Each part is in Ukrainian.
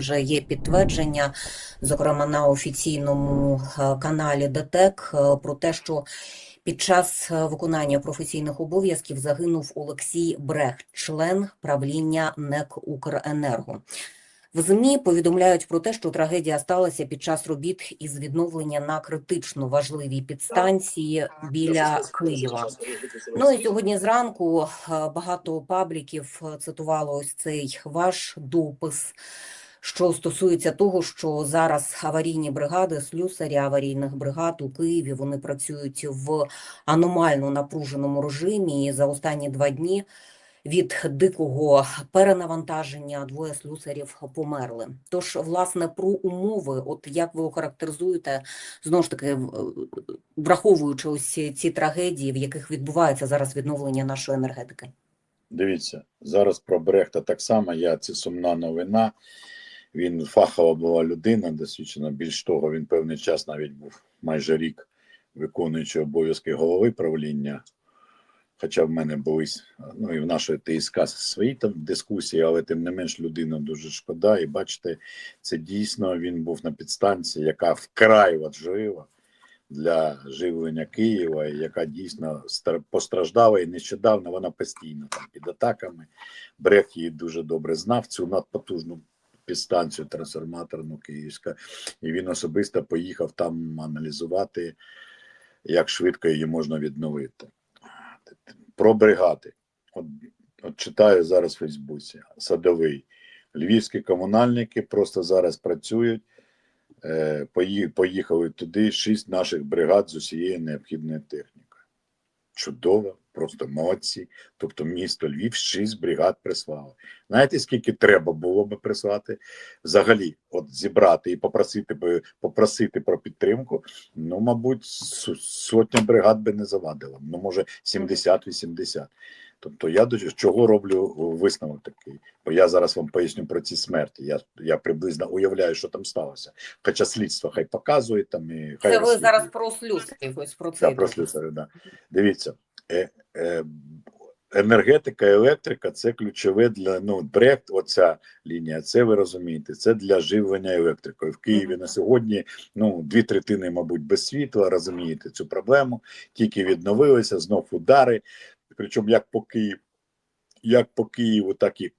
Вже є підтвердження, зокрема на офіційному е, каналі ДТЕК, е, про те, що під час е, виконання професійних обов'язків загинув Олексій Брехт, член правління НЕК Укренерго. В ЗМІ повідомляють про те, що трагедія сталася під час робіт із відновлення на критично важливій підстанції біля Києва. Ну і сьогодні зранку багато пабліків цитувало ось цей ваш допис, що стосується того, що зараз аварійні бригади, слюсарі аварійних бригад у Києві, вони працюють в аномально напруженому режимі. І за останні два дні від дикого перенавантаження двоє слюсарів померли. Тож, власне, про умови, от як ви охарактеризуєте, знову ж таки, враховуючи ось ці трагедії, в яких відбувається зараз відновлення нашої енергетики. Дивіться, зараз про Брехта так само. Я це сумна новина. Він фахова була людина, досвідчена. Більш того, він певний час навіть був майже рік виконуючи обов'язки голови правління. Хоча в мене були ну і в нашої ТСК свої там дискусії, але тим не менш людина дуже шкода. І бачите, це дійсно він був на підстанції, яка вкрай важлива для живлення Києва, яка дійсно постраждала і нещодавно вона постійно там під атаками. Брех її дуже добре знав цю надпотужну підстанцію трансформаторну Київська, і він особисто поїхав там аналізувати, як швидко її можна відновити. Про бригади. От, от читаю зараз в Фейсбуці. Садовий. Львівські комунальники просто зараз працюють. Е, поїхали туди шість наших бригад з усією необхідною технікою. Чудово, просто молодці. Тобто місто Львів шість бригад прислало. Знаєте, скільки треба було би прислати? Взагалі, от зібрати і попросити би попросити про підтримку. Ну, мабуть, сотня бригад би не завадила. Ну, може, 70-80. Тобто, я до чого роблю висновок такий. Бо я зараз вам поясню про ці смерті. Я, я приблизно уявляю, що там сталося. Хоча слідство хай показує там і хай Це ви розслідує. зараз про слюсарів, ось про Да, про слюсарів, да. Дивіться, е, е, енергетика, електрика це ключове для ну, брехт, оця лінія, це ви розумієте, це для живлення електрикою. В Києві на сьогодні ну, дві третини, мабуть, без світла, розумієте цю проблему. Тільки відновилися, знов удари. Причому як по Києву, як по Києву, так і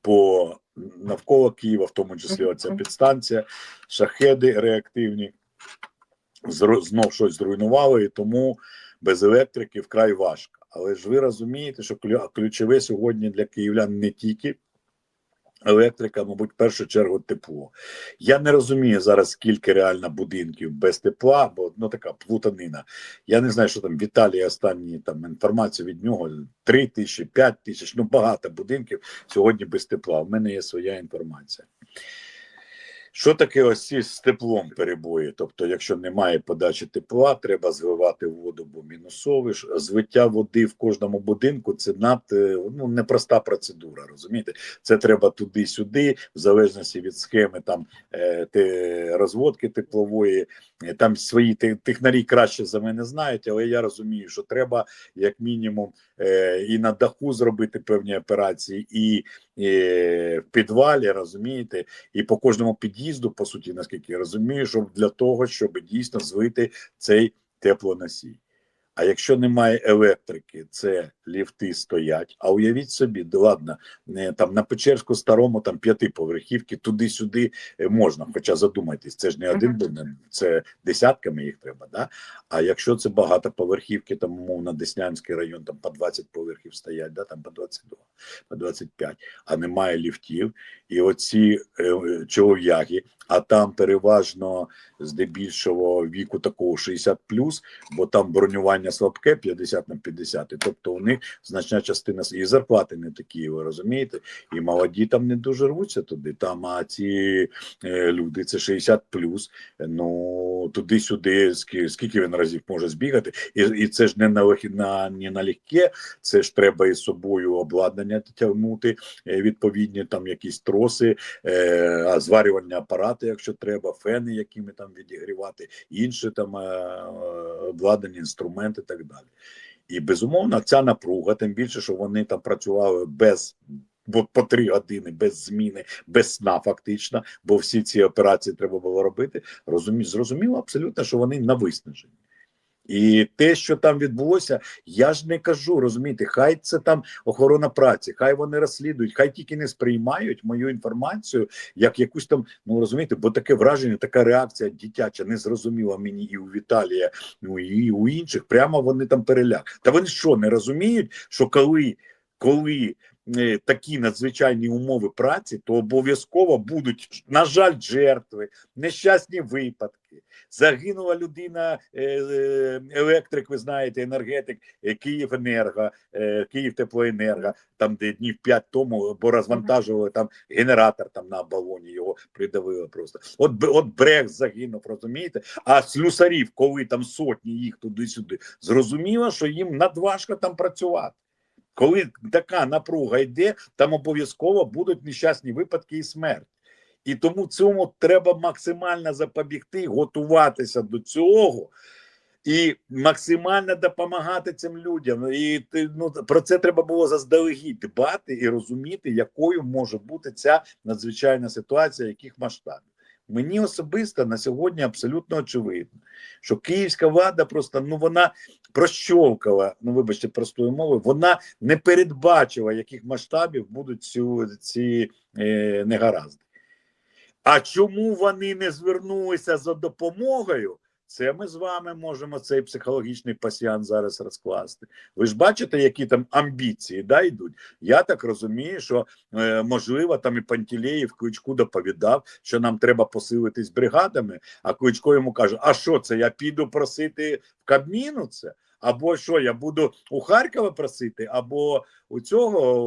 по навколо Києва, в тому числі оця підстанція, шахеди реактивні знов щось зруйнували, і тому без електрики вкрай важко. Але ж ви розумієте, що клю- ключове сьогодні для київлян не тільки електрика, мабуть, в першу чергу тепло. Я не розумію зараз, скільки реально будинків без тепла, бо ну така плутанина. Я не знаю, що там Віталій останні там інформацію від нього 3 тисячі, 5 тисяч, ну багато будинків сьогодні без тепла. У мене є своя інформація. Що таке ось ці з теплом перебої? Тобто, якщо немає подачі тепла, треба зливати воду, бо мінусовий. Злиття води в кожному будинку це над е, ну, непроста процедура. Розумієте, це треба туди-сюди, в залежності від схеми там е, те, розводки теплової. Там свої те- технарі краще за мене знають, але я розумію, що треба як мінімум е, і на даху зробити певні операції, і, і в підвалі, розумієте, і по кожному під'їзду, по суті, наскільки я розумію, щоб для того, щоб дійсно звити цей теплоносій. А якщо немає електрики, це ліфти стоять. А уявіть собі, да ладно, там на Печерську старому там п'ятиповерхівки, туди-сюди е, можна. Хоча задумайтесь, це ж не один будинок, це десятками їх треба. Да? А якщо це багатоповерхівки, там умовно Деснянський район, там по 20 поверхів стоять, да? там по 22, по 25, а немає ліфтів. І оці е, чолов'яги, а там переважно здебільшого віку такого 60 бо там бронювання слабке 50 на 50, і тобто у них значна частина і зарплати не такі, ви розумієте, і молоді там не дуже рвуться туди. Там а ці е, люди це 60 ну туди-сюди, скільки він разів може збігати, і, і це ж не на на не на легке, це ж треба із собою обладнання тягнути, е, відповідні там якісь троси, е, зварювальні апарати, якщо треба, фени, якими там відігрівати, інші там е, обладнані інструменти, і так далі. І безумовно, ця напруга, тим більше, що вони там працювали без бо по три години без зміни, без сна, фактично, бо всі ці операції треба було робити. Розумі, зрозуміло абсолютно, що вони на виснаженні. І те, що там відбулося, я ж не кажу, розумієте, хай це там охорона праці, хай вони розслідують, хай тільки не сприймають мою інформацію як якусь там, ну розумієте, бо таке враження, така реакція дитяча, не зрозуміла мені і у Віталія, ну і у інших. Прямо вони там переляк. Та вони що не розуміють, що коли, коли такі надзвичайні умови праці, то обов'язково будуть, на жаль, жертви, нещасні випадки. Загинула людина, е, е, електрик, ви знаєте, енергетик е, Київенерго, е, Київтеплоенерго, там де днів п'ять тому, бо розвантажували там генератор там на балоні, його придавило просто. От от Брех загинув, розумієте? А слюсарів, коли там сотні їх туди-сюди, зрозуміло, що їм надважко там працювати. Коли така напруга йде, там обов'язково будуть нещасні випадки і смерть. І тому цьому треба максимально запобігти, готуватися до цього і максимально допомагати цим людям. І ну, про це треба було заздалегідь дбати і розуміти, якою може бути ця надзвичайна ситуація, яких масштабів. Мені особисто на сьогодні абсолютно очевидно, що київська влада просто ну вона прощовкала, ну вибачте, простою мовою, вона не передбачила, яких масштабів будуть цю, ці е, негаразди. А чому вони не звернулися за допомогою? Це ми з вами можемо цей психологічний пасіян зараз розкласти. Ви ж бачите, які там амбіції да, йдуть. Я так розумію, що е, можливо там і Пантілеєв Кличку доповідав, що нам треба посилитись бригадами. А Кличко йому каже: А що це? Я піду просити в Кабміну це? Або що я буду у Харкова просити, або у цього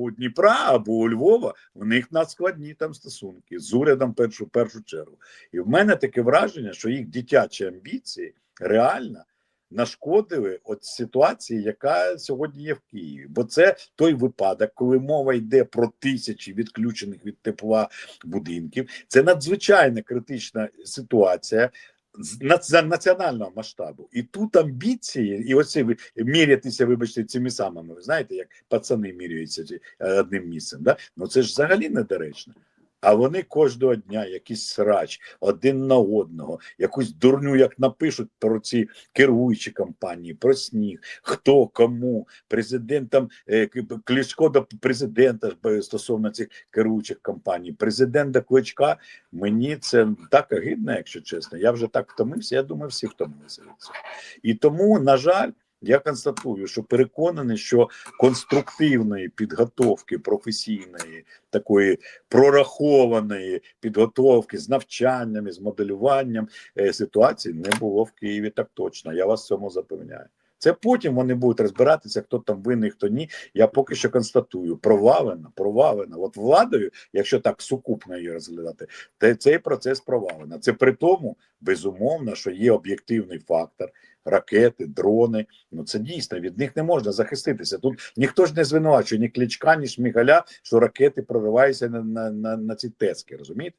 у Дніпра, або у Львова. У них надскладні там стосунки з урядом першу першу чергу. І в мене таке враження, що їх дитячі амбіції реально нашкодили от ситуації, яка сьогодні є в Києві. Бо це той випадок, коли мова йде про тисячі відключених від тепла будинків. Це надзвичайно критична ситуація. З нац- національного масштабу, і тут амбіції, і оці мірятися, вибачте, цими самими. Ви знаєте, як пацани міряються е, одним місцем. Да? Ну це ж взагалі недоречно. А вони кожного дня якийсь срач один на одного, якусь дурню, як напишуть про ці керуючі компанії, про сніг, хто кому, президентам е, Кличко до президента стосовно цих керуючих компаній, президент до Кличка. Мені це так огидно, якщо чесно. Я вже так втомився. Я думаю, всі втомилися від цього. І тому, на жаль. Я констатую, що переконаний, що конструктивної підготовки професійної, такої прорахованої підготовки з навчаннями, з моделюванням е, ситуації не було в Києві так точно. Я вас в цьому запевняю. Це потім вони будуть розбиратися, хто там винний, хто ні. Я поки що констатую, провалена, провалена. От владою, якщо так сукупно її розглядати, то цей процес провалена. Це при тому, безумовно, що є об'єктивний фактор. Ракети, дрони, ну це дійсно від них не можна захиститися. Тут ніхто ж не звинувачує ні кличка, ні шмігаля, що ракети прориваються на, на, на, на ці тески. Розумієте?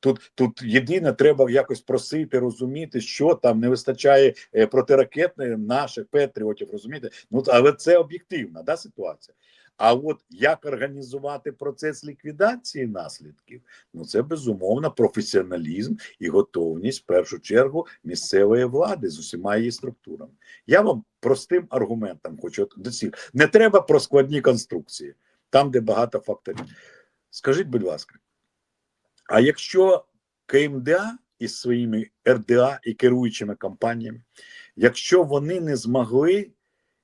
Тут тут єдине, треба якось просити, розуміти, що там не вистачає е, протиракетних наших патріотів, розумієте? Ну але це об'єктивна да, ситуація. А от як організувати процес ліквідації наслідків? Ну це безумовно професіоналізм і готовність в першу чергу місцевої влади з усіма її структурами. Я вам простим аргументом хочу до цих. Не треба про складні конструкції, там, де багато факторів. Скажіть, будь ласка, а якщо КМДА із своїми РДА і керуючими компаніями, якщо вони не змогли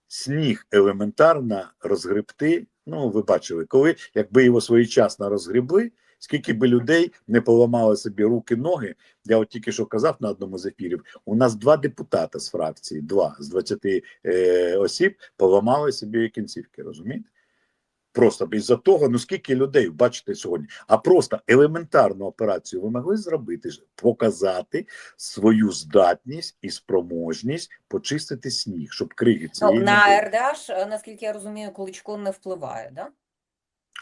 сніг елементарно розгребти, ну ви бачили, коли якби його своєчасно розгребли, скільки би людей не поламали собі руки, ноги. Я от тільки що казав на одному з ефірів. У нас два депутата з фракції, два з 20 е, осіб поламали собі кінцівки, розумієте? Просто із-за того, ну скільки людей бачите сьогодні, а просто елементарну операцію ви могли зробити, показати свою здатність і спроможність почистити сніг, щоб криги Ну, цієї Ну, на. РДА наскільки я розумію, Кличко не впливає, да?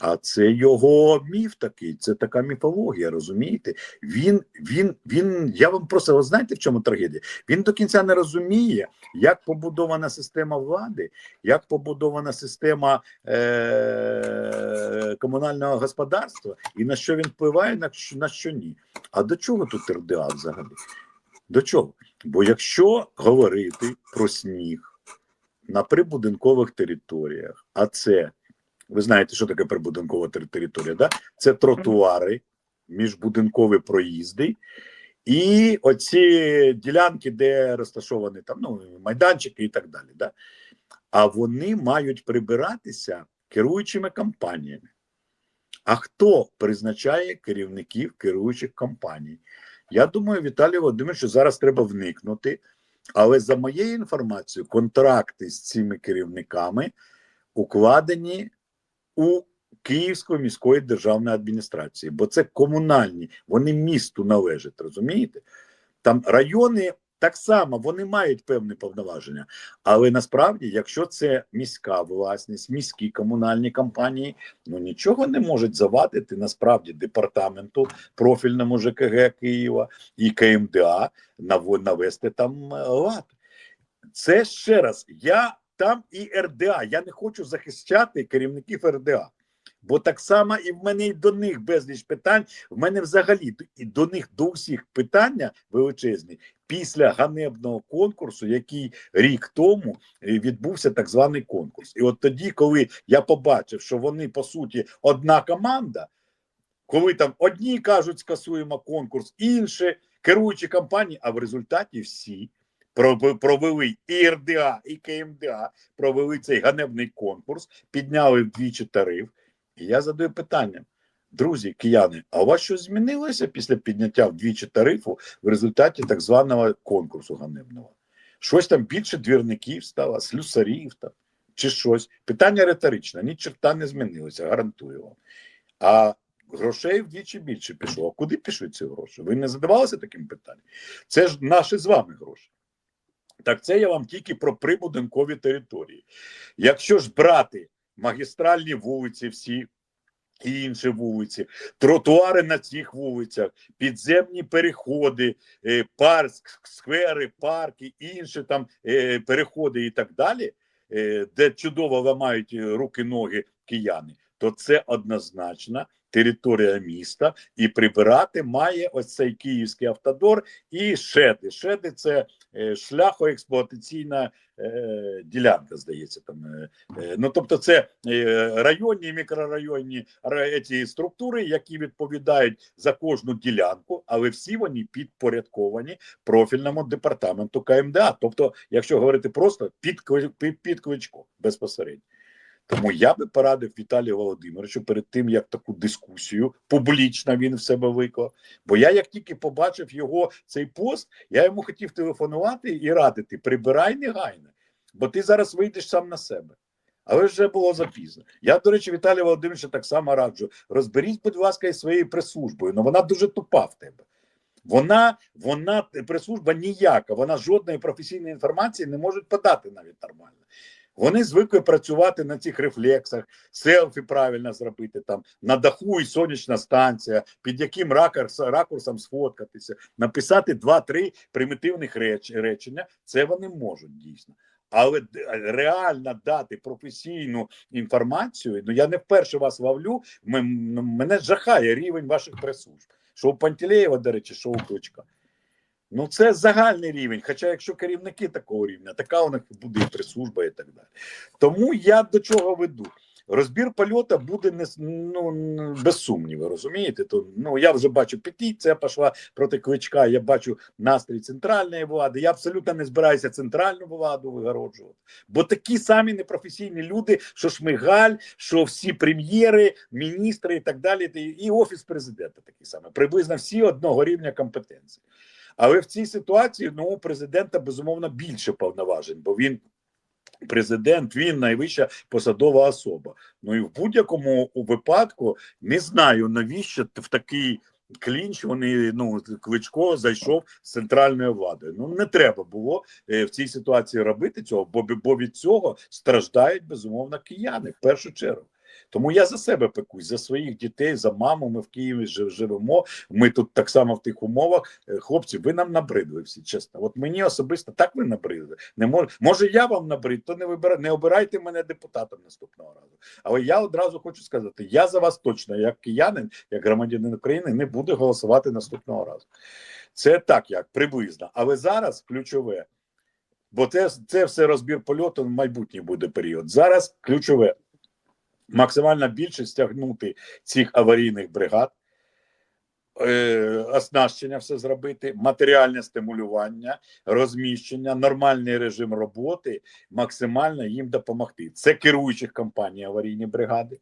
А це його міф такий, це така міфологія, розумієте? Він, він, він, я вам просто, знаєте, в чому трагедія? Він до кінця не розуміє, як побудована система влади, як побудована система е- комунального господарства, і на що він впливає, на що, на що ні. А до чого тут РДА взагалі? До чого? Бо якщо говорити про сніг на прибудинкових територіях, а це ви знаєте, що таке прибудинкова територія? Да? Це тротуари, міжбудинкові проїзди, і оці ділянки, де розташовані там ну, майданчики і так далі. Да? А вони мають прибиратися керуючими компаніями. А хто призначає керівників керуючих компаній? Я думаю, Віталій Володимирович, зараз треба вникнути. Але за моєю інформацією, контракти з цими керівниками укладені у Київської міської державної адміністрації, бо це комунальні, вони місту належать, розумієте? Там райони так само вони мають певні повноваження. Але насправді, якщо це міська власність, міські комунальні компанії, ну нічого не можуть завадити насправді департаменту профільному ЖКГ Києва і КМДА навести там е, лад. Це ще раз, я там і РДА. Я не хочу захищати керівників РДА. Бо так само і в мене і до них безліч питань. В мене взагалі і до них до всіх питання величезні після ганебного конкурсу, який рік тому е, відбувся так званий конкурс. І от тоді, коли я побачив, що вони по суті одна команда, коли там одні кажуть, скасуємо конкурс, інші керуючі компанії, а в результаті всі провели і РДА, і КМДА, провели цей ганебний конкурс, підняли вдвічі тариф. І я задаю питання. Друзі, кияни, а у вас щось змінилося після підняття вдвічі тарифу в результаті так званого конкурсу ганебного? Щось там більше двірників стало, слюсарів там чи щось. Питання риторичне, ні черта не змінилося, гарантую вам. А грошей вдвічі більше пішло. А куди пішли ці гроші? Ви не задавалися таким питанням? Це ж наші з вами гроші. Так це я вам тільки про прибудинкові території. Якщо ж брати магістральні вулиці, всі і інші вулиці, тротуари на цих вулицях, підземні переходи, е, парк, сквери, парки, інші там е, переходи і так далі, е, де чудово ламають руки, ноги кияни, то це однозначно територія міста, і прибирати має ось цей київський автодор і шеди. Шеди це шляхоексплуатаційна е, ділянка, здається. Там е, е, ну тобто, це е, районні, мікрорайонні ра- ці структури, які відповідають за кожну ділянку, але всі вони підпорядковані профільному департаменту КМДА. Тобто, якщо говорити просто під, під, під кличко безпосередньо. Тому я би порадив Віталію Володимировичу перед тим, як таку дискусію публічно він в себе виклав. Бо я, як тільки побачив його цей пост, я йому хотів телефонувати і радити: прибирай негайно, бо ти зараз вийдеш сам на себе. Але вже було запізно. Я, до речі, Віталію Володимировичу так само раджу. Розберіть, будь ласка, із своєю прес-службою, але вона дуже тупа в тебе. Вона, вона прес-служба ніяка, вона жодної професійної інформації не може подати навіть нормально. Вони звикли працювати на цих рефлексах, селфі правильно зробити там на даху і сонячна станція, під яким ракурс, ракурсом сфоткатися, написати два-три примітивних реч, речення. Це вони можуть дійсно. Але реально дати професійну інформацію. Ну я не вперше вас ловлю. м- Мене жахає рівень ваших прес-служб. Що у Пантелеєва, до речі, що у Кличка. Ну, це загальний рівень. Хоча, якщо керівники такого рівня, така у них буде і прес-служба і так далі. Тому я до чого веду. Розбір польота буде не ну, без сумніву, розумієте? То ну я вже бачу петиція пішла проти кличка. Я бачу настрій центральної влади. Я абсолютно не збираюся центральну владу вигороджувати. Бо такі самі непрофесійні люди, що Шмигаль, що всі прем'єри, міністри і так далі, і офіс президента такі самі, приблизно всі одного рівня компетенції. Але в цій ситуації ну, у президента безумовно більше повноважень, бо він президент, він найвища посадова особа. Ну і в будь-якому випадку не знаю навіщо в такий клінч вони ну кличко зайшов з центральної влади. Ну не треба було е, в цій ситуації робити цього, бо бо від цього страждають безумовно кияни в першу чергу. Тому я за себе пекусь, за своїх дітей, за маму. Ми в Києві жив- живемо. Ми тут так само в тих умовах. Е, Хлопці, ви нам набридли всі, чесно. От мені особисто так ви набридли. Не мож... Може, я вам набрид, то не вибирайте, не обирайте мене депутатом наступного разу. Але я одразу хочу сказати: я за вас точно, як киянин, як громадянин України, не буду голосувати наступного разу. Це так, як приблизно. Але зараз ключове, бо це, це все розбір польоту, в майбутній буде період. Зараз ключове максимальна більше стягнути цих аварійних бригад, е, оснащення все зробити, матеріальне стимулювання, розміщення, нормальний режим роботи, максимально їм допомогти. Це керуючих компаній аварійні бригади.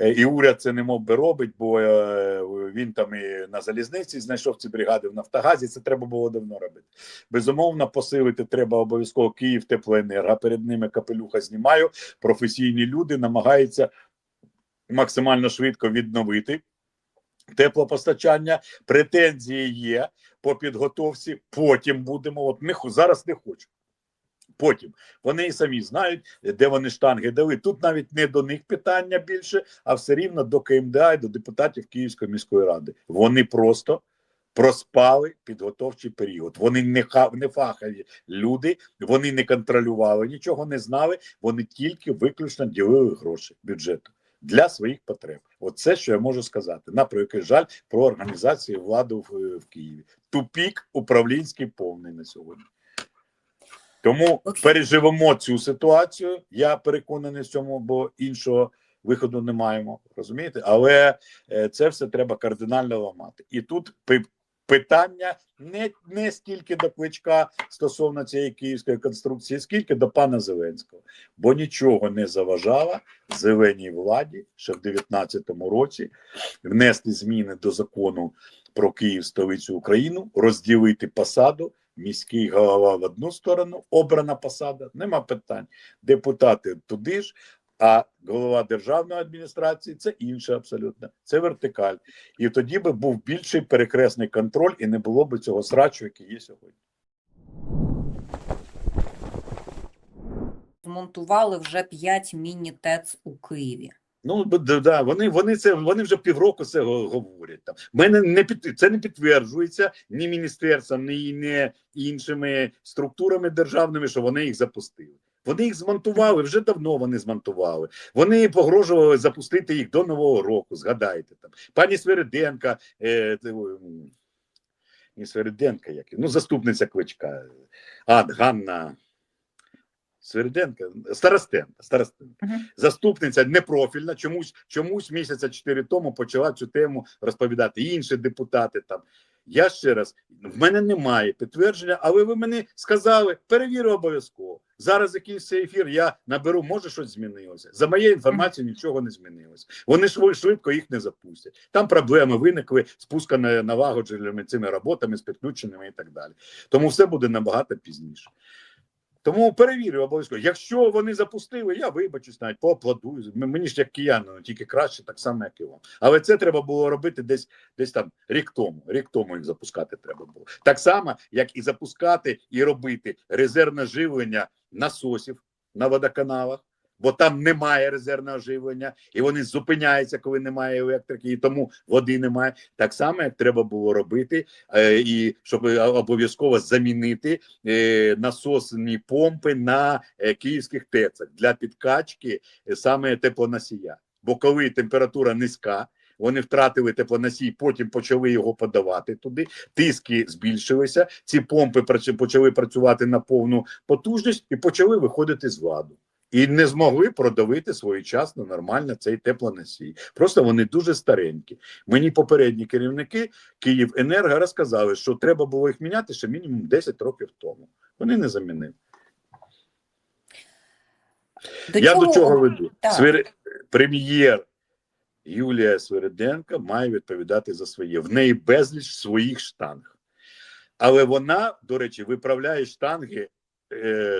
Е, І уряд це не мов би робить, бо е, він там і на залізниці знайшов ці бригади в Нафтогазі. Це треба було давно робити. Безумовно, посилити треба обов'язково Київ теплоенерго. Перед ними капелюха знімаю. Професійні люди намагаються максимально швидко відновити теплопостачання. Претензії є по підготовці. Потім будемо. От не зараз не хочу. Потім вони і самі знають, де вони штанги дали. Тут навіть не до них питання більше, а все рівно до КМДА і до депутатів Київської міської ради. Вони просто проспали підготовчий період. Вони не ха- не фахові люди, вони не контролювали, нічого не знали. Вони тільки виключно ділили гроші бюджету для своїх потреб. Оце що я можу сказати. На превеликий жаль про організацію влади в, в Києві. Тупік управлінський повний на сьогодні. Тому Окей. переживемо цю ситуацію. Я переконаний в цьому, бо іншого виходу не маємо. Розумієте? Але е, це все треба кардинально ламати. І тут питання не, не стільки до кличка стосовно цієї київської конструкції, скільки до пана Зеленського, бо нічого не заважало зеленій владі ще в 19-му році внести зміни до закону про Київ, столицю Україну, розділити посаду. Міський голова в одну сторону, обрана посада, нема питань. Депутати туди ж, а голова державної адміністрації це інше абсолютно. Це вертикаль. І тоді би був більший перекресний контроль, і не було б цього срачу, який є сьогодні. Змонтували вже 5 міні-ТЕЦ у Києві. Ну да, вони, вони це вони вже півроку це говорять. Там мене не під це не підтверджується ні міністерством, ні, ні іншими структурами державними, що вони їх запустили. Вони їх змонтували вже давно. Вони змонтували. Вони погрожували запустити їх до нового року. Згадайте там, пані Свериденка, е, не Свериденка, як ну заступниця кличка, а Ганна. Свериденка, Старостенка, Старостенка. Мгм. Заступниця непрофільна, чомусь, чомусь місяця чотири тому почала цю тему розповідати інші депутати там. Я ще раз, в мене немає підтвердження, але ви мені сказали, перевірю обов'язково. Зараз закінчиться ефір, я наберу, може щось змінилося. За моєю інформацією нічого не змінилося. Вони швидко, їх не запустять. Там проблеми виникли з пусканими налагодженими цими роботами, з підключеними і так далі. Тому все буде набагато пізніше. Тому перевірю обов'язково. Якщо вони запустили, я вибачусь навіть поаплодую. Мені ж як киянину, тільки краще, так само, як і вам. Але це треба було робити десь десь там рік тому. Рік тому їх запускати треба було. Так само, як і запускати і робити резервне живлення насосів на водоканалах, бо там немає резервного живлення, і вони зупиняються, коли немає електрики, і тому води немає. Так само, як треба було робити, е, і щоб е, обов'язково замінити е, насосні помпи на е, київських ТЕЦах для підкачки е, саме теплоносія. Бо коли температура низька, вони втратили теплоносій, потім почали його подавати туди. Тиски збільшилися. Ці помпи почали працювати на повну потужність і почали виходити з ладу. І не змогли продавити своєчасно нормально цей теплоносій. Просто вони дуже старенькі. Мені попередні керівники Київенерго розказали, що треба було їх міняти ще мінімум 10 років тому. Вони не замінили. До Я чого- до чого веду? Свир... Прем'єр Юлія Свириденко має відповідати за своє. В неї безліч своїх штанг. Але вона, до речі, виправляє штанги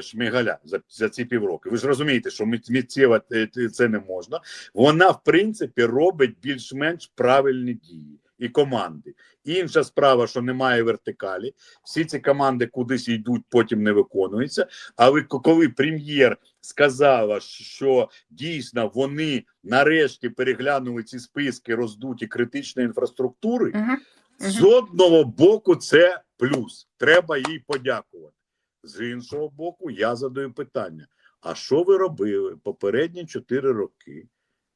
Шмигаля за, за ці півроки. Ви ж розумієте, що миттєво е, це не можна. Вона, в принципі, робить більш-менш правильні дії. і команди. Інша справа, що немає вертикалі. Всі ці команди кудись йдуть, потім не виконуються. Але коли прем'єр сказала, що дійсно вони нарешті переглянули ці списки роздуті критичної інфраструктури, Мгм. з одного боку це плюс. Треба їй подякувати. З іншого боку, я задаю питання: а що ви робили попередні 4 роки?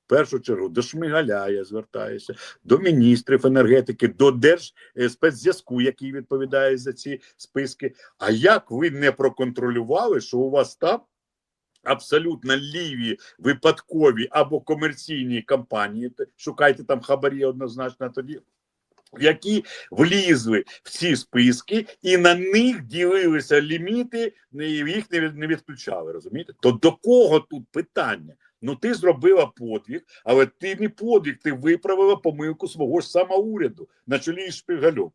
В першу чергу до Шмигаля я звертаюся, до міністрів енергетики, до Держспецзв'язку, який відповідає за ці списки. А як ви не проконтролювали, що у вас там абсолютно ліві, випадкові або комерційні компанії, шукайте там хабарі однозначно тоді, які влізли в ці списки і на них ділилися ліміти, і їх не, від- не відключали. Розумієте? То до кого тут питання? Ну ти зробила подвиг, але ти не подвиг, ти виправила помилку свого ж самоуряду на чолі із Шпигальом.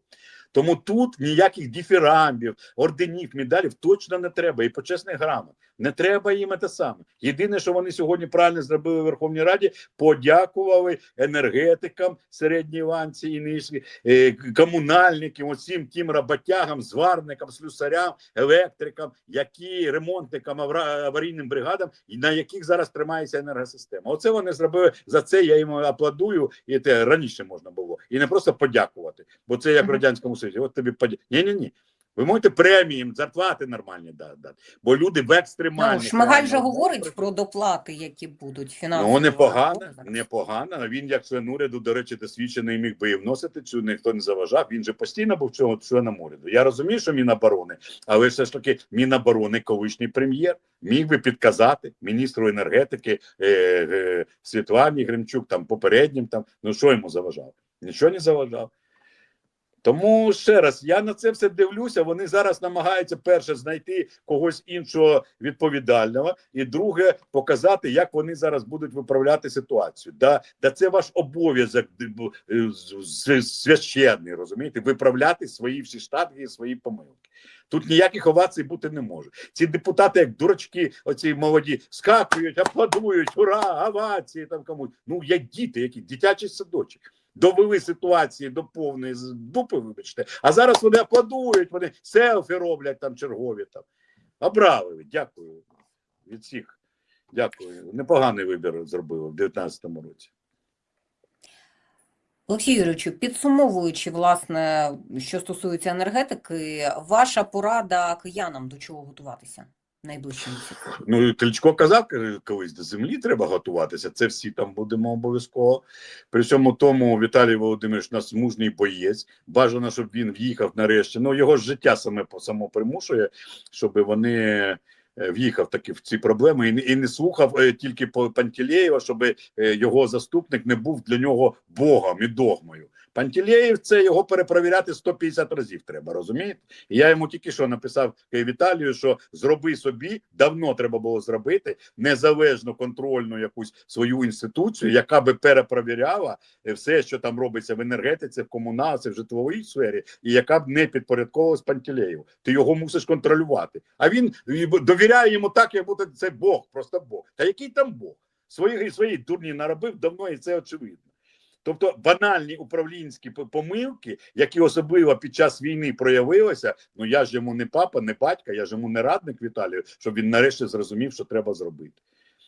Тому тут ніяких дифірамбів, орденів, медалів точно не треба. І почесних грамот. Не треба їм те саме. Єдине, що вони сьогодні правильно зробили в Верховній Раді, подякували енергетикам середньої ланці і низькі, е, комунальникам, усім тим роботягам, зварникам, слюсарям, електрикам, які ремонтникам, аварійним бригадам, і на яких зараз тримається енергосистема. Оце вони зробили за це. Я їм аплодую, і те раніше можна було. І не просто подякувати, бо це як в радянському Союзі. От тобі подя... Ні, ні, ні. Ви можете премії їм, зарплати нормальні дати, бо люди в Ну, Шмигаль же говорить про доплати, які будуть фінансові. Ну, непогано, непогано. Він як член уряду, до речі, досвідчений міг би і вносити цю, ніхто не заважав. Він же постійно був цього членом уряду. Я розумію, що Міноборони, але все ж таки Міноборони, колишній прем'єр, міг би підказати міністру енергетики е, е, Світлані Гримчук, там попереднім, там ну що йому заважав? Нічого не заважав. Тому ще раз я на це все дивлюся. Вони зараз намагаються перше знайти когось іншого відповідального, і друге показати, як вони зараз будуть виправляти ситуацію. Да, да це ваш обов'язок е, священний, розумієте, виправляти свої всі штатки і свої помилки. Тут ніяких овацій бути не може. Ці депутати, як дурачки, оці молоді, скакують, аплодують, ура, овації там комусь. Ну як діти, які дитячий садочок довели ситуації до повної дупи, вибачте. А зараз вони аплодують, вони селфі роблять там чергові там. Обрали дякую від всіх. Дякую. Непоганий вибір зробили в 19-му році. Олексій Юрійовичу, підсумовуючи, власне, що стосується енергетики, ваша порада киянам до чого готуватися найближчим місяцем? Ну, Кличко казав колись до землі треба готуватися. Це всі там будемо обов'язково. При цьому тому Віталій Володимирович нас мужній боєць. Бажано, щоб він в'їхав нарешті. Ну його життя саме само примушує, щоб вони. е, В'їхав таки в ці проблеми і і не слухав е, тільки по Пантелєєва, щоб е, його заступник не був для нього богом і догмою. Пантелєєв це його перепровіряти 150 разів треба, розумієте? І я йому тільки що написав Віталію, що зроби собі, давно треба було зробити незалежну контрольну якусь свою інституцію, яка би перепровіряла е, все, що там робиться в енергетиці, в комуналці, в житловій сфері, і яка б не підпорядковувалась Пантелєєву. Ти його мусиш контролювати. А він довіряє йому так, як будто це Бог, просто Бог. Та який там Бог? Свої свої дурні наробив давно, і це очевидно. Тобто банальні управлінські помилки, які особливо під час війни проявилися. Ну я ж йому не папа, не батька, я ж йому не радник Віталію, щоб він нарешті зрозумів, що треба зробити.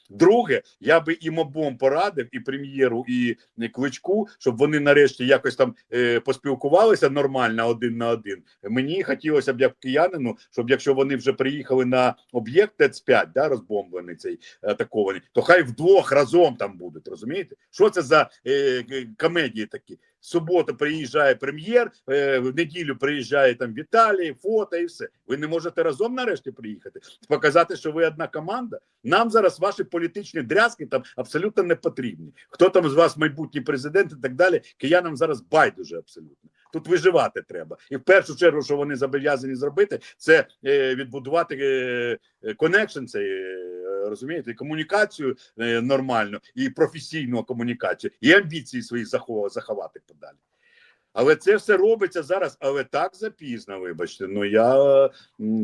Друге, я би їм обом порадив і прем'єру, і е, кличку, щоб вони нарешті якось там е, поспілкувалися нормально один на один. Мені хотілося б як киянину, щоб якщо вони вже приїхали на об'єкт ТЕЦ-5, да, розбомблений цей атакований, то хай вдвох разом там будуть. Розумієте? Що це за е, е, комедії такі? Субота приїжджає прем'єр, е, в неділю приїжджає там Віталій, фото і все. Ви не можете разом нарешті приїхати, показати, що ви одна команда. Нам зараз ваші політичні дрязки там абсолютно не потрібні. Хто там з вас майбутній президент і так далі? Киянам зараз байдуже абсолютно. Тут виживати треба. І в першу чергу, що вони зобов'язані зробити, це е, відбудувати коннекшн, цей е, розумієте, комунікацію е, нормальну і професійну комунікацію, і амбіції свої заховати подалі. Але це все робиться зараз, але так запізно, вибачте. Ну я,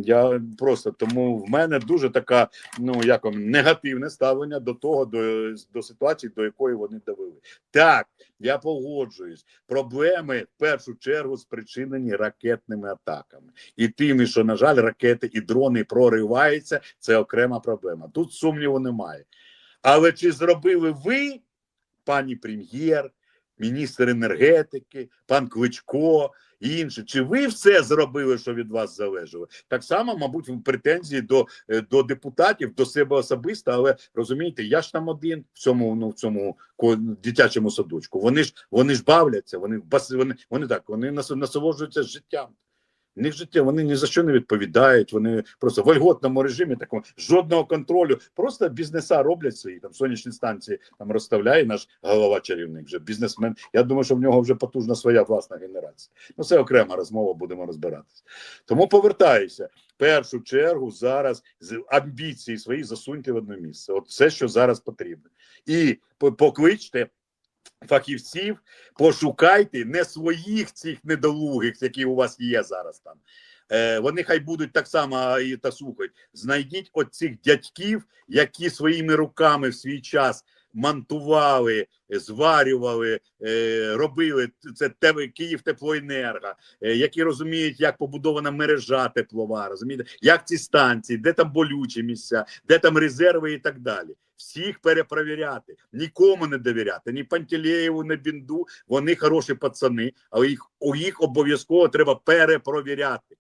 я просто тому в мене дуже така, ну як вам, негативне ставлення до того, до, до ситуації, до якої вони довели. Так, я погоджуюсь. Проблеми в першу чергу спричинені ракетними атаками і тими, що на жаль, ракети і дрони прориваються. Це окрема проблема. Тут сумніву немає. Але чи зробили ви, пані прем'єр, міністр енергетики, пан Кличко і інші, чи ви все зробили, що від вас залежало? Так само, мабуть, претензії до, е, до депутатів, до себе особисто, але розумієте, я ж там один в цьому ну в цьому дитячому садочку. Вони ж вони ж бавляться, вони вони, вони так, вони нас- насолоджуються життям. Них життя вони ні за що не відповідають. Вони просто в вольготному режимі такому жодного контролю. Просто бізнеса роблять свої там сонячні станції там розставляє наш голова чарівник. Вже бізнесмен. Я думаю, що в нього вже потужна своя власна генерація. Ну це окрема розмова, будемо розбиратися. Тому повертаюся. В першу чергу зараз з амбіції свої засуньте в одне місце. От все, що зараз потрібно, і покличте фахівців, пошукайте не своїх цих недолугих, які у вас є зараз там. Е, вони хай будуть так само і та слухають. Знайдіть оцих дядьків, які своїми руками в свій час монтували, зварювали, е, робили це Київ теплоенерго, е, які розуміють, як побудована мережа теплова, розумієте, як ці станції, де там болючі місця, де там резерви і так далі. Всіх перепровіряти, нікому не довіряти, ні Пантелеєву, ні Бінду. Вони хороші пацани, але їх у їх обов'язково треба перепровіряти.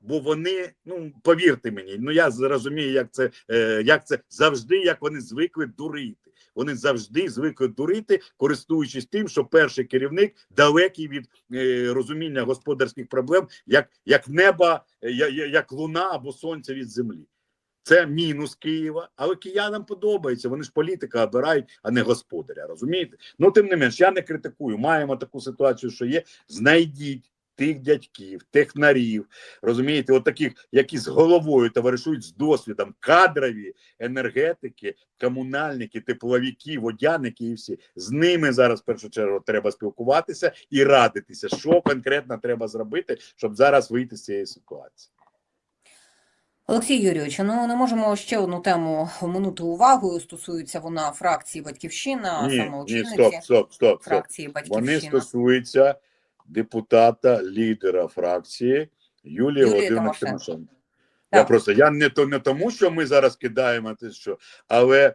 Бо вони, ну повірте мені, ну я зрозумію, як це, е, як це завжди, як вони звикли дурити. Вони завжди звикли дурити, користуючись тим, що перший керівник далекий від е, розуміння господарських проблем, як, як неба, е, я- я- як луна або сонце від землі. Це мінус Києва, але киянам подобається. Вони ж політика обирають, а не господаря. Розумієте? Ну тим не менш, я не критикую. Маємо таку ситуацію, що є. Знайдіть тих дядьків, технарів, розумієте, от таких, які з головою товаришують з досвідом, кадрові енергетики, комунальники, тепловики, водяники і всі з ними зараз в першу чергу треба спілкуватися і радитися, що конкретно треба зробити, щоб зараз вийти з цієї ситуації. Олексій Юрійович, ну не можемо ще одну тему оминути увагою. Стосується вона фракції Батьківщина, а Ні, саме ні, стоп, стоп, стоп, стоп. фракції Вони Батьківщина. стосуються депутата, лідера фракції Юлії Володимирівни. Тимошенко. Я просто я не то не тому, що ми зараз кидаємо те, що але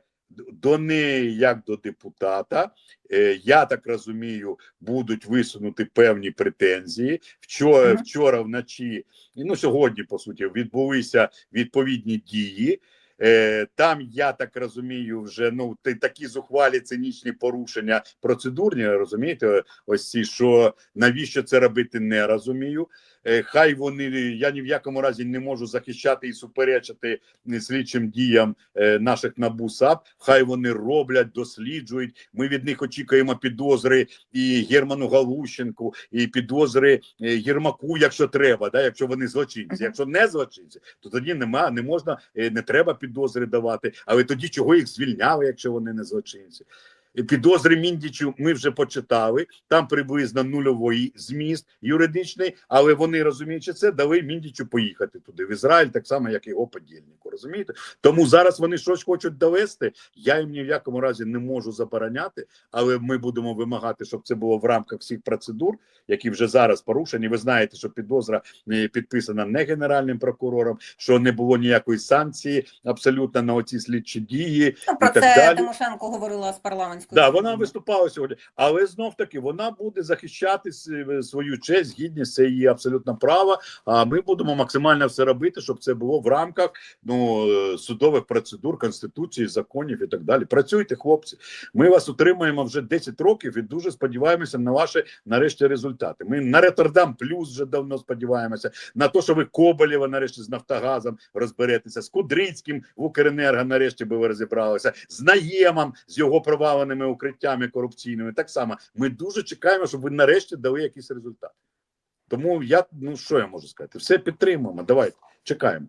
до неї, як до депутата, е, я так розумію, будуть висунути певні претензії. Вчора, вчора вночі, і, ну сьогодні, по суті, відбулися відповідні дії. Е, Там я так розумію, вже ну ти такі зухвалі цинічні порушення процедурні, розумієте? Ось ці що навіщо це робити, не розумію. Е, Хай вони я ні в якому разі не можу захищати і суперечити е, слідчим діям е, наших НАБУ САП. Хай вони роблять, досліджують. Ми від них очікуємо підозри і Герману Галущенку, і підозри Єрмаку, якщо треба, да, якщо вони злочинці. Якщо не злочинці, то тоді нема, не можна, не треба підозри давати. Але тоді чого їх звільняли, якщо вони не злочинці? Підозри Міндічу ми вже почитали. Там приблизно нульовий зміст юридичний, але вони розуміючи це, дали Міндічу поїхати туди в Ізраїль, так само як його подільнику. Розумієте? Тому зараз вони щось хочуть довести. Я їм ні в якому разі не можу забороняти, але ми будемо вимагати, щоб це було в рамках всіх процедур, які вже зараз порушені. Ви знаєте, що підозра е, підписана не генеральним прокурором, що не було ніякої санкції абсолютно на оці слідчі дії. Ну, про і так це далі. Тимошенко говорила з парламентської Да, вона виступала сьогодні, але знов таки вона буде захищати свою честь, гідність, це її абсолютно право. А ми будемо максимально все робити, щоб це було в рамках ну е, судових процедур, конституції, законів і так далі. Працюйте, хлопці. Ми вас утримуємо вже 10 років і дуже сподіваємося на ваші нарешті результати. Ми на Роттердам плюс вже давно сподіваємося на те, що ви Коболєва нарешті з Нафтогазом розберетеся, з Кудрицьким в Укренерго нарешті би ви розібралися, з Наємом з його проваленими укриттями корупційними. Так само ми дуже чекаємо, щоб ви нарешті дали якийсь результат. Тому я ну що я можу сказати? Все підтримуємо. Давайте чекаємо.